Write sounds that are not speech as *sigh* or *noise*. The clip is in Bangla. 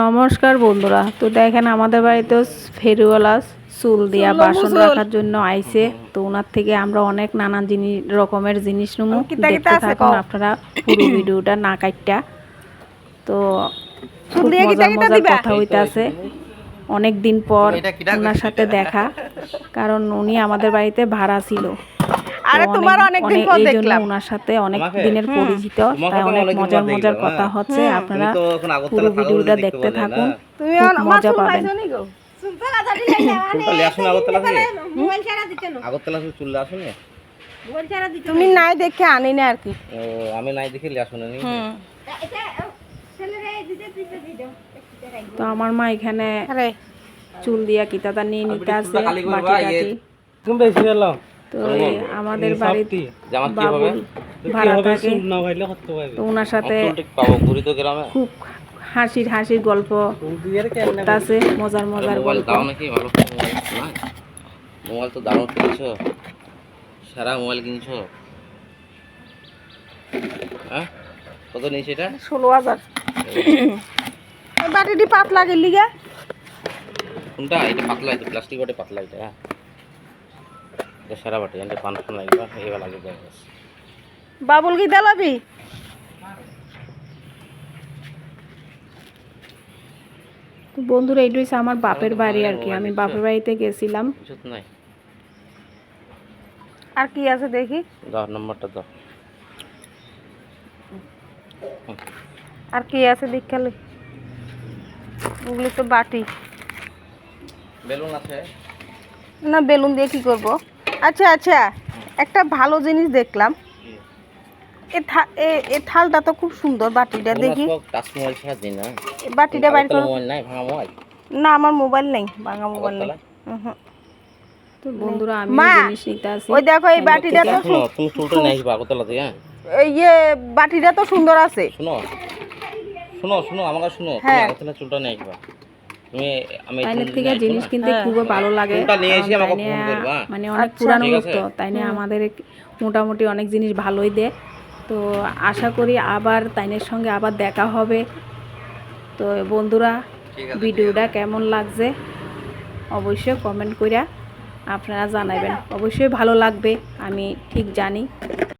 নমস্কার বন্ধুরা। তো দেখেন আমাদের বাড়িতেও ফেরিওয়ালা চুল দিয়া বাসন রাখার জন্য আইছে। তো ওনার থেকে আমরা অনেক নানান জিনিস রকমের জিনিস নেব কিতা কিতা দেখতে থাকুন আপনারা পুরো *coughs* ভিডিওটা না কাটটা তো খুব মজার মজার কথা হইতাছে। অনেক দিন পর ওনার সাথে দেখা। কারণ উনি আমাদের বাড়িতে ভাড়া ছিল। আরে তোমার অনেকদিন পর দেখলাম। ওনার সাথে অনেক দিনের পরিচিত তাই অনেক মজার মজার কথা হ্যাঁ। হচ্ছে। আপনারা তো এখন আগরতলা পুরো ভিডিওটা দেখতে। থাকুন। তুমি আমার মজা পাবেন। পাইছো নি গো? চুলটা লিয়ে আসুন আগরতলা থেকে। আগরতলা থেকে চুল আসুন তুমি নাই দেখে আনি না আর কি। আমি নাই দেখে নি তো আমার মা এখানে আরে। চুল দিয়া কিতাটা নিয়ে নিতে আছে বাটি ইয়ে- তুমি বেশি তো আমাদের বাড়িতে ভাড়া থাকে তো ওনার সাথে খুব হাসির হাসির গল্প করতেছে মজার মজার মোবাইল গল্প। দাও নাকি ভালো করে মোবাইল তো দারুণ কিনছো। সারা মোবাইল কিনছো। হ্যাঁ? কত নিয়েছে এটা? ষোলো হাজার। বাটিটি পাতলা গেলি গে। কোনটা? এটা পাতলা এটা প্লাস্টিক বাটে পাতলা এটা হ্যাঁ। এটা সারা বাটে এটা পান ফান লাগবে এবার লাগে ব্যাস বাবুল কি দেলাবি তো বন্ধুরা এইটা হচ্ছে আমার বাপের বাড়ি আর কি। আমি বাপের বাড়িতে গেছিলাম। আর কি আছে দেখি? দাও নম্বরটা দাও। আর কি আছে দেখালে ওগুলি তো বাটি। বেলুন আছে। না বেলুন দিয়ে কি করব? আচ্ছা আচ্ছা। একটা ভালো জিনিস দেখলাম। এ থালটা তো খুব সুন্দর বাটিটা দেখি। বাটিটা বাইর করো। মোবাইল নাই ভাঙা মোবাইল না আমার মোবাইল নেই ভাঙা মোবাইল নেই। আগরতলা? উহুম। তো বন্ধুরা আমি জিনিস নিতে আসি। ওই দেখো এই বাটিটা তো শুনো তুমি চুলটা থেকে হ্যাঁ? ইয়ে বাটিটা তো সুন্দর আছে। শুনো শুনো শুনো আমাকে শুনো হ্যাঁ। চুলটা নিয়ে থেকে জিনিস কিনতে খুবই ভালো লাগে। ফোনটা নিয়ে এসে কারণ আমাকে তাইনে ফোন করবা। মানে অনেক আচ্ছা। পুরানো লোক তো তাই নিয়ে আমাদের মোটামুটি অনেক জিনিস ভালোই দেয় তো আশা করি আবার তাইনের সঙ্গে আবার দেখা হবে। তো বন্ধুরা ভিডিওটা কেমন লাগছে? অবশ্যই কমেন্ট কইরা আপনারা জানাবেন অবশ্যই ভালো লাগবে আমি ঠিক জানি।